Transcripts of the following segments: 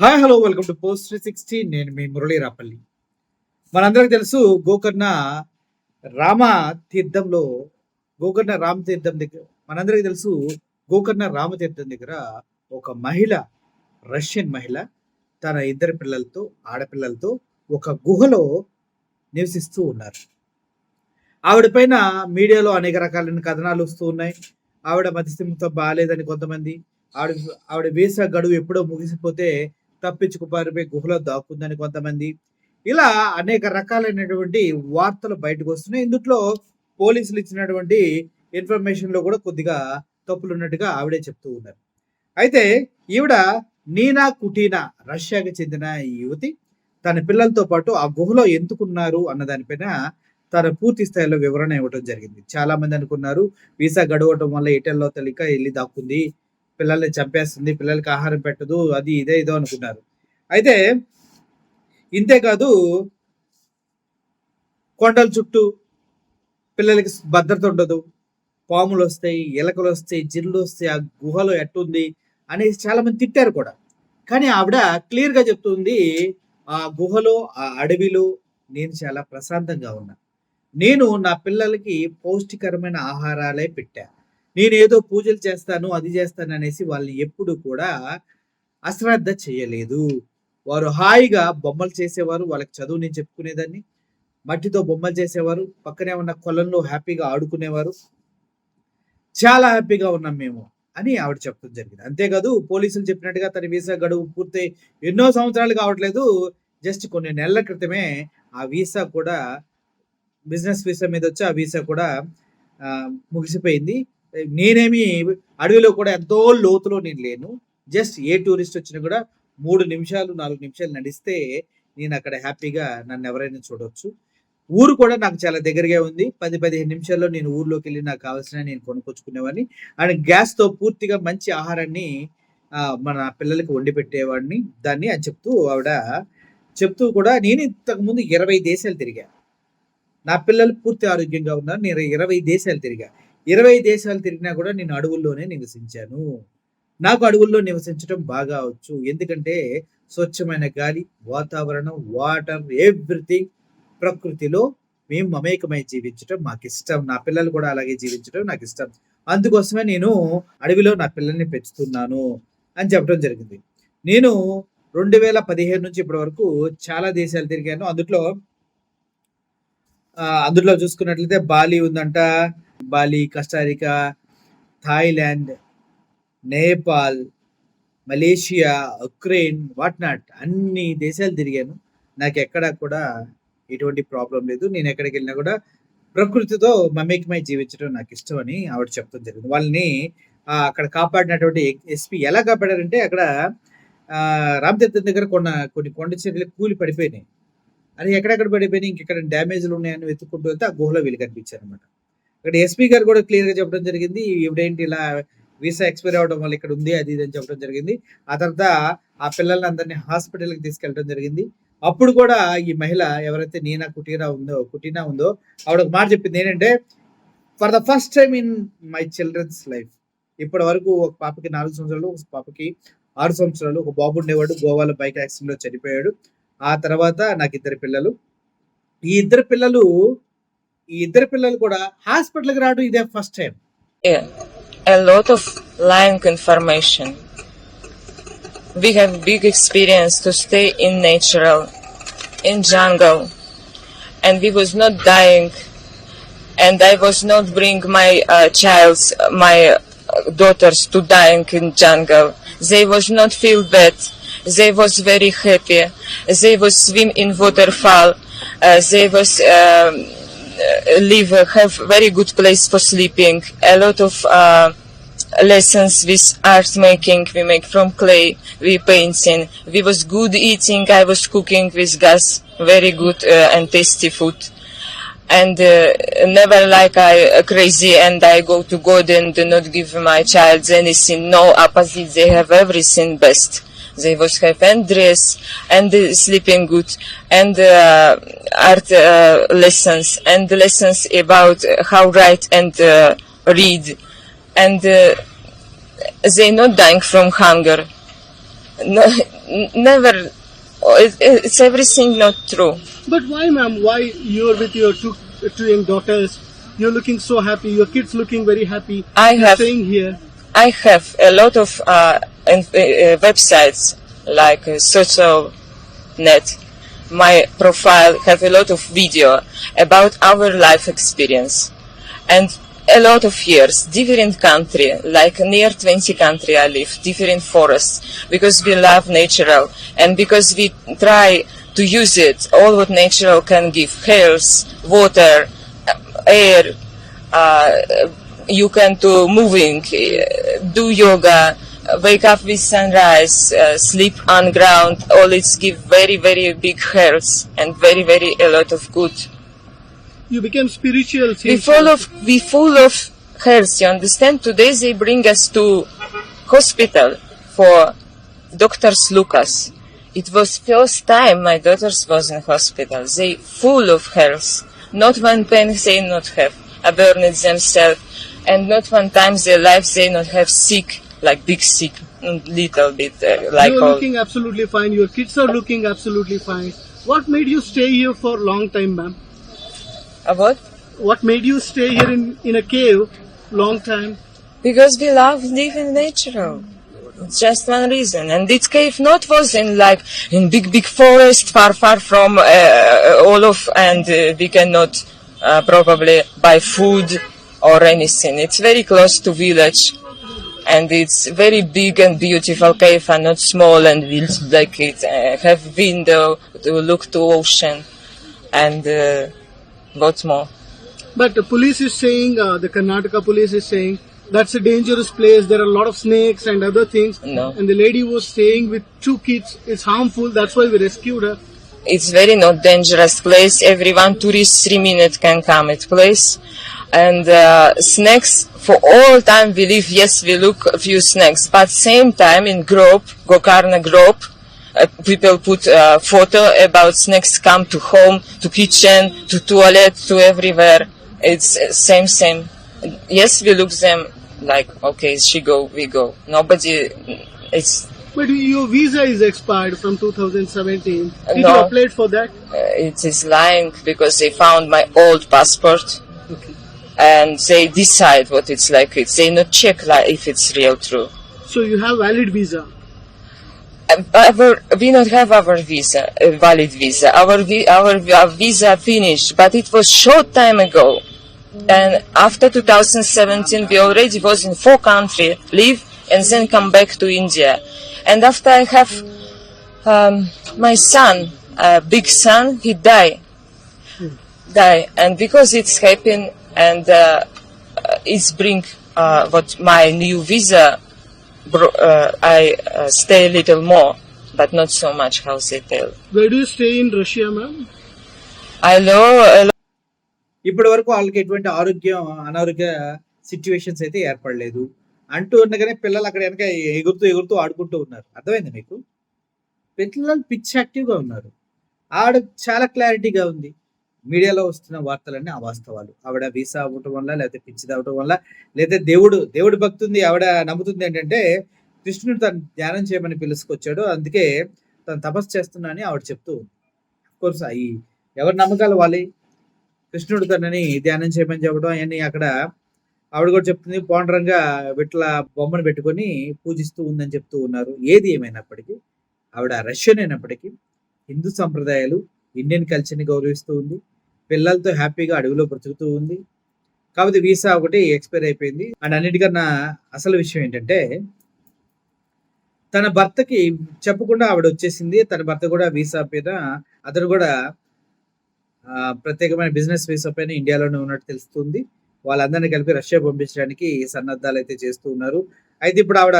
Hi hello welcome to post three sixty నేను మీ మురళీ రాపల్లి. మనందరికి తెలుసు గోకర్ణ రామ తీర్థంలో గోకర్ణ రామ తీర్థం దగ్గర మనందరికీ తెలుసు గోకర్ణ రామ తీర్థం దగ్గర ఒక మహిళ రష్యన్ మహిళ తన ఇద్దరు పిల్లలతో ఆడపిల్లలతో ఒక గుహలో నివసిస్తూ ఉన్నారు. ఆవిడ పైన మీడియాలో అనేక రకాలైన కథనాలు వస్తూ ఉన్నాయి. ఆవిడ మతిస్థిమితో బాగాలేదని కొంతమంది ఆవిడ ఆవిడ వీసా గడువు ఎప్పుడో ముగిసిపోతే తప్పించుకు పారిపోయి గుహలో దాక్కుందని కొంతమంది. ఇలా అనేక రకాలైనటువంటి వార్తలు బయటకు వస్తున్నాయి. ఇందులో పోలీసులు ఇచ్చినటువంటి ఇన్ఫర్మేషన్లో కూడా కొద్దిగా తప్పులు ఉన్నట్టుగా ఆవిడే చెప్తూ ఉన్నారు. అయితే ఈవిడ నీనా కుటీనా రష్యాకి చెందిన ఈ యువతి తన పిల్లలతో పాటు ఆ గుహలో ఎందుకున్నారు అన్న దానిపైన తన పూర్తి స్థాయిలో వివరణ ఇవ్వడం జరిగింది. చాలా మంది అనుకున్నారు వీసా గడవటం వల్ల ఎటెల్లో తెలియక వెళ్ళి దాక్కుంది. పిల్లల్ని చంపేస్తుంది పిల్లలకి ఆహారం పెట్టదు అది ఇదే ఇదో అనుకున్నారు. అయితే ఇంతేకాదు కొండల చుట్టూ పిల్లలకి భద్రత ఉండదు. పాములు వస్తాయి ఎలకలు వస్తాయి జిల్లు వస్తాయి ఆ గుహలో ఎట్టుంది అనేసి చాలా మంది తిట్టారు కూడా. కానీ ఆవిడ క్లియర్గా చెప్తుంది ఆ గుహలో ఆ అడవిలో నేను చాలా ప్రశాంతంగా ఉన్నా. నేను నా పిల్లలకి పౌష్టికరమైన ఆహారాలే పెట్టా. నేనేదో పూజలు చేస్తాను అది చేస్తాను అనేసి వాళ్ళని ఎప్పుడు కూడా అశ్రద్ధ చేయలేదు. వారు హాయిగా బొమ్మలు చేసేవారు వాళ్ళకి చదువు నేను చెప్పుకునేదాన్ని. మట్టితో బొమ్మలు చేసేవారు పక్కనే ఉన్న కొలంలో హ్యాపీగా ఆడుకునేవారు. చాలా హ్యాపీగా ఉన్నాం మేము అని ఆవిడ చెప్పడం జరిగింది. అంతేకాదు పోలీసులు చెప్పినట్టుగా తన వీసా గడువు పూర్తి ఎన్నో సంవత్సరాలు కావట్లేదు. జస్ట్ కొన్ని నెలల క్రితమే ఆ వీసా కూడా బిజినెస్ వీసా మీద వచ్చి ఆ వీసా కూడా ముగిసిపోయింది. నేనేమి అడవిలో కూడా ఎంతో లోతులో నేను లేను. జస్ట్ ఏ టూరిస్ట్ వచ్చినా కూడా మూడు నిమిషాలు నాలుగు నిమిషాలు నడిస్తే నేను అక్కడ హ్యాపీగా నన్ను ఎవరైనా చూడొచ్చు. ఊరు కూడా నాకు చాలా దగ్గరగా ఉంది. పది పదిహేను నిమిషాల్లో నేను ఊర్లోకి వెళ్ళి నాకు కావాల్సిన నేను కొనుక్కొచ్చుకునేవాడిని. అండ్ గ్యాస్తో పూర్తిగా మంచి ఆహారాన్ని మన పిల్లలకి వండి పెట్టేవాడిని. దాన్ని అని చెప్తూ ఆవిడ చెప్తూ కూడా నేను ఇంతకుముందు ఇరవై దేశాలు తిరిగా. నా పిల్లలు పూర్తి ఆరోగ్యంగా ఉన్నారు. నేను ఇరవై దేశాలు తిరిగా. ఇరవై దేశాలు తిరిగినా కూడా నేను అడవుల్లోనే నివసించాను. నాకు అడవుల్లో నివసించడం బాగా వచ్చు. ఎందుకంటే స్వచ్ఛమైన గాలి వాతావరణం వాటర్ ఎవ్రీథింగ్ ప్రకృతిలో మేము మమేకమై జీవించడం మాకు ఇష్టం నా పిల్లలు కూడా అలాగే జీవించడం నాకు ఇష్టం అందుకోసమే నేను అడవిలో నా పిల్లల్ని పెంచుతున్నాను అని చెప్పడం జరిగింది. నేను రెండు వేల పదిహేను నుంచి ఇప్పటి వరకు చాలా దేశాలు తిరిగాను. అందులో అందులో చూసుకున్నట్లయితే బాలి ఉందంట Bali Costa Rica Thailand Nepal Malaysia Ukraine what not. అన్ని దేశాలు తిరిగాను. నాకు ఎక్కడ కూడా ఎటువంటి ప్రాబ్లం లేదు. నేను ఎక్కడికి వెళ్ళినా కూడా ప్రకృతితో మమేకమై జీవించడం నాకు ఇష్టం అని ఆవిడ చెప్తాం జరిగింది. వాళ్ళని అక్కడ కాపాడినటువంటి ఎస్పీ ఎలా కాపాడారంటే అక్కడ ఆ, రామతీర్థం దగ్గర కొన్న కొన్ని కొండ చర్యలు కూలి పడిపోయినాయి. అది ఎక్కడెక్కడ పడిపోయినాయి? ఇంకెక్కడ డ్యామేజ్లు ఉన్నాయని వెతుక్కుంటూ వెళ్తే ఆ గుహలో వీళ్ళు కనిపించారు అనమాట అక్కడ ఎస్పీ గారు కూడా క్లియర్గా చెప్పడం జరిగింది ఇవిడేంటి ఇలా వీసా ఎక్స్పైర్ అవడం వల్ల ఇక్కడ ఉంది అది ఇది అని చెప్పడం జరిగింది. ఆ తర్వాత ఆ పిల్లల్ని అందరినీ హాస్పిటల్కి తీసుకెళ్ళడం జరిగింది. అప్పుడు కూడా ఈ మహిళ ఎవరైతే నీనా కుటీరా ఉందో కుటీనా ఉందో ఆవిడ ఒక మాట చెప్పింది ఏంటంటే for the first time in my children's life ఇప్పటి వరకు ఒక పాపకి నాలుగు సంవత్సరాలు ఒక పాపకి ఆరు సంవత్సరాలు ఒక బాబు ఉండేవాడు గోవాలో బైక్ యాక్సిడెంట్లో చనిపోయాడు. ఆ తర్వాత నాకు ఇద్దరు పిల్లలు. ఈ ఇద్దరు పిల్లలు ఈ ఇద్దరు పిల్లలు కూడా హాస్పిటల్కి రావడం ఇదే first time Yeah, a lot of lying information. We have big experience to stay in natural, in jungle, and we was not dying, and I was not bring my uh, child's, my uh, daughters to dying in jungle. They was not feel bad. They was very happy. They was swim in waterfall. Uh, they was um, uh, live uh, have very good place for sleeping. A lot of uh, lessons with art making. We make from clay. We painting. We was good eating. I was cooking with gas. Very good uh, and tasty food. And uh, never like I uh, crazy and I go to God and do not give my child anything. No opposite. They have everything best. They was have and dress and uh, sleeping good and uh, art uh, lessons and lessons about how write and uh, read and uh, they not dying from hunger No, never. It, it's everything not true. But why, ma'am? Why you're with your two, two young daughters? You're looking so happy. Your kids looking very happy. I You're have- staying here. I have a lot of uh, in- uh, websites like uh, social net. My profile have a lot of video about our life experience and a lot of years, different country, like near 20 country I live, different forests, because we love natural and because we try to use it, all what natural can give, health, water, air, uh, you can do moving, uh, do yoga, uh, wake up with sunrise, uh, sleep on ground. All it's give very very big health and very very a lot of good. You became spiritual. We full of we full of health. You understand? Today they bring us to hospital for doctors Lucas. It was first time my daughters was in hospital. They full of health. Not one pain they not have. I burned it themselves. And not one time their life they not have sick, like big sick, little bit, uh, like you're looking absolutely fine. Your kids are looking absolutely fine. What made you stay here for a long time, ma'am? Uh, what? What made you stay here in, in a cave long time? Because we love living natural. It's just one reason. And this cave not was in like in big big forest far far from uh, all of and uh, we cannot uh, probably buy food or anything. It's very close to village and it's very big and beautiful cave and not small and we like it uh, have window to look to ocean and uh, what's more. But the police is saying, uh, the Karnataka police is saying, that's a dangerous place. There are a lot of snakes and other things. No. And the lady was saying with two kids, it's harmful. That's why we rescued her. it's very not dangerous place. Everyone tourist three minutes can come at place. And uh, snacks for all time we live. Yes, we look a few snacks, but same time in group, Gokarna group, uh, people put uh, photo about snacks come to home, to kitchen, to toilet, to everywhere. It's uh, same same. Yes, we look them like okay, she go, we go. Nobody. It's But your visa is expired from 2017. Did you No. apply for that? uh, it is lying because they found my old passport. Okay. And they decide what it's like. It's they not check like if it's real true. So you have valid visa. Uh, Our, we not have our visa, a valid visa. Our vi- our, our visa finished, but it was short time ago. And after 2017, we already was in four country, live and then come back to India. And after I have um, my son, uh, big son, he die, die, and because it's happened and uh, uh, it's bring uh, what my new visa bro- uh, I uh, stay a little more, but not so much how they tell. Where do you stay in Russia, ma'am? I love ఇప్పటి వరకు వాళ్ళకి ఎటువంటి ఆరోగ్యం అనారోగ్య situations అయితే ఏర్పడలేదు అంటూ ఉండగానే పిల్లలు అక్కడ వెనక ఎగురుతూ ఎగురుతూ ఆడుకుంటూ ఉన్నారు అర్థమైంది మీకు పిల్లలు పిచ్ యాక్టివ్గా ఉన్నారు ఆవిడ చాలా క్లారిటీగా ఉంది మీడియాలో వస్తున్న వార్తలన్నీ అవాస్తవాలు ఆవిడ వీసా అవ్వటం వల్ల లేకపోతే పిచ్చి అవటం వల్ల లేదా దేవుడు దేవుడు భక్తుంది ఆవిడ నమ్ముతుంది ఏంటంటే కృష్ణుడు తను ధ్యానం చేయమని పిలుచుకొచ్చాడు అందుకే తను తపస్సు చేస్తున్నా అని ఆవిడ చెప్తూ కోర్స్ అవి ఎవరి నమ్మకాలు వాలి? కృష్ణుడు తనని ధ్యానం చేయమని చెప్పడం అవన్నీ అక్కడ ఆవిడ కూడా చెప్తుంది. పోండరంగా విట్ల బొమ్మను పెట్టుకొని పూజిస్తూ ఉందని చెప్తూ ఉన్నారు. ఏది ఏమైనప్పటికీ ఆవిడ రష్యన్ అయినప్పటికీ హిందూ సంప్రదాయాలు ఇండియన్ కల్చర్ని గౌరవిస్తూ ఉంది. పిల్లలతో హ్యాపీగా అడవిలో బ్రతుకుతూ ఉంది. కాబట్టి వీసా ఒకటి ఎక్స్పైర్ అయిపోయింది. అండ్ అన్నిటికన్నా అసలు విషయం ఏంటంటే తన భర్తకి చెప్పకుండా ఆవిడ వచ్చేసింది. తన భర్త కూడా వీసా పైన అతను కూడా ప్రత్యేకమైన బిజినెస్ వీసా పైన ఇండియాలోనే ఉన్నట్టు తెలుస్తుంది. వాళ్ళందరినీ కలిపి రష్యా పంపించడానికి సన్నద్ధాలు అయితే చేస్తూ ఉన్నారు. అయితే ఇప్పుడు ఆవిడ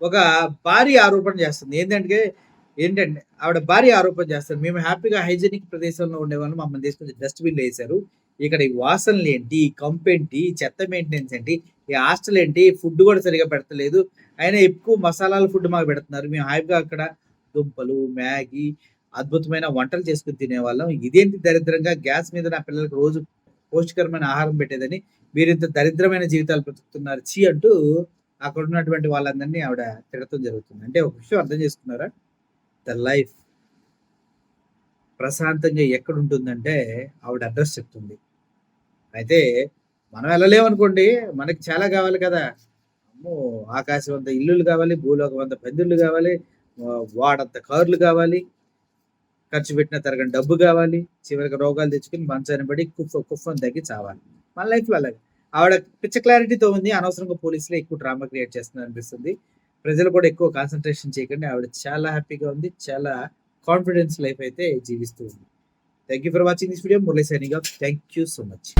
ఒక భారీ ఆరోపణ చేస్తుంది. ఏంటంటే ఏంటంటే ఆవిడ భారీ ఆరోపణ చేస్తారు. మేము హ్యాపీగా హైజీనిక్ ప్రదేశంలో ఉండేవాళ్ళు. మమ్మల్ని తీసుకొచ్చి డస్ట్బిన్లు వేశారు. ఇక్కడ ఈ వాసనలు ఏంటి? ఈ కంప్ ఏంటి? చెత్త మెయింటెనెన్స్ ఏంటి? ఈ హాస్టల్ ఏంటి? ఫుడ్ కూడా సరిగా పెడతలేదు. అయినా ఎక్కువ మసాలాల ఫుడ్ మాకు పెడుతున్నారు. మేము హ్యాపీగా అక్కడ దుంపలు మ్యాగీ అద్భుతమైన వంటలు చేసుకుని తినేవాళ్ళం. ఇదేంటి దరిద్రంగా? గ్యాస్ మీద నా పిల్లలకు రోజు పౌష్టికరమైన ఆహారం పెట్టేదని మీరు ఇంత దరిద్రమైన జీవితాలు బ్రతుకుతున్నారు చీ అంటూ అక్కడ ఉన్నటువంటి వాళ్ళందరినీ ఆవిడ తిడతం జరుగుతుంది. అంటే ఒక విషయం అర్థం చేసుకున్నారా? ద లైఫ్ ప్రశాంతంగా ఎక్కడ ఉంటుందంటే ఆవిడ అడ్రస్ చెప్తుంది. అయితే మనం వెళ్ళలేమనుకోండి మనకి చాలా కావాలి కదా. అమ్మో ఆకాశం అంత ఇల్లులు కావాలి భూలోకం అంత పందిళ్ళు కావాలి వాడంత కార్లు కావాలి ఖర్చు పెట్టిన తరగని డబ్బు కావాలి చివరికి రోగాలు తెచ్చుకుని మంచాన్ని పడి కుఫ్ కుఫ్ఫని తగ్గి చావాలి. మన లైఫ్లో అలాగే. ఆవిడ పిచ్చ క్లారిటీతో ఉంది అనవసరంగా పోలీసులే ఎక్కువ డ్రామా క్రియేట్ చేస్తుంది అనిపిస్తుంది. ప్రజలు కూడా ఎక్కువ కాన్సన్ట్రేషన్ చేయకండి. ఆవిడ చాలా హ్యాపీగా ఉంది. చాలా కాన్ఫిడెన్స్ లైఫ్ అయితే జీవిస్తూ ఉంది. Thank you for watching this video Murali సైనిగా thank you so much